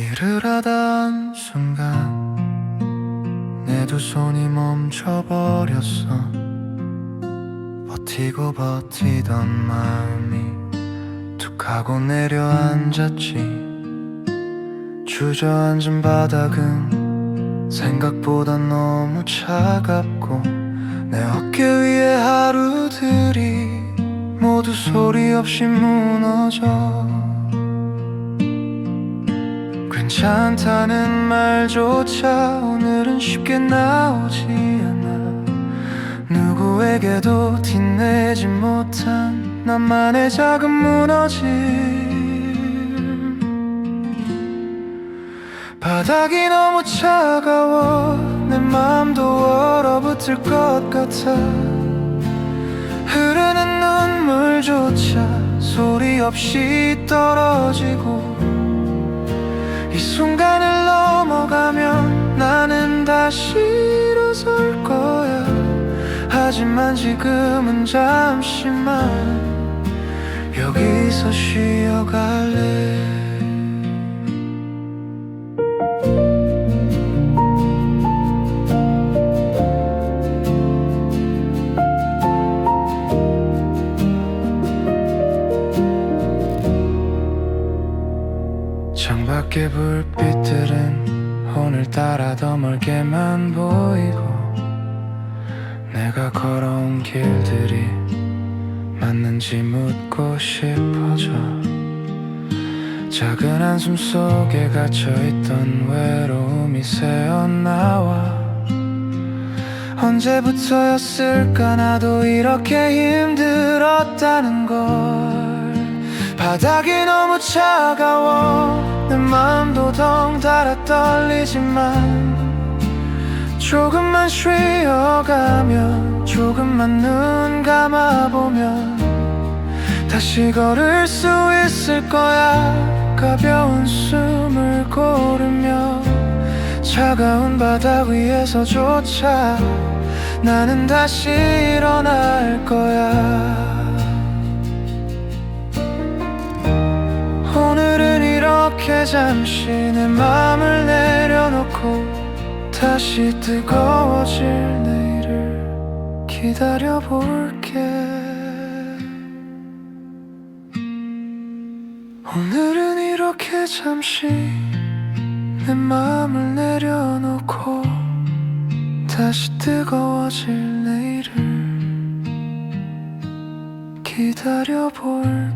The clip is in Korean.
일을 하던 순간 내 두 손이 멈춰버렸어. 버티고 버티던 마음이 툭 하고 내려앉았지. 주저앉은 바닥은 생각보다 너무 차갑고 내 어깨 위에 하루들이 모두 소리 없이 무너져 괜찮다는 말조차 오늘은 쉽게 나오지 않아. 누구에게도 티내지 못한 나만의 작은 무너짐. 바닥이 너무 차가워 내 맘도 얼어붙을 것 같아. 흐르는 눈물조차 소리 없이 떨어지고 이 순간을 넘어가면 나는 다시 일어설 거야. 하지만 지금은 잠시만. 여기서 쉬어갈래 밖의 불빛들은 오늘따라 더 멀게만 보이고 내가 걸어온 길들이 맞는지 묻고 싶어져 작은 한숨 속에 갇혀있던 외로움이 새어나와 언제부터였을까? 나도 이렇게 힘들었다는 걸 바닥이 너무 차가워. 내 마음도 덩달아 떨리지만 조금만 쉬어가면 조금만 눈 감아보면 다시 걸을 수 있을 거야. 가벼운 숨을 고르며 차가운 바닥 위에서조차 나는 다시 일어날 거야 이렇게 잠시 내 맘을 내려놓고 다시 뜨거워질 내일을 기다려볼게. 오늘은 이렇게 잠시 내 맘을 내려놓고 다시 뜨거워질 내일을 기다려볼게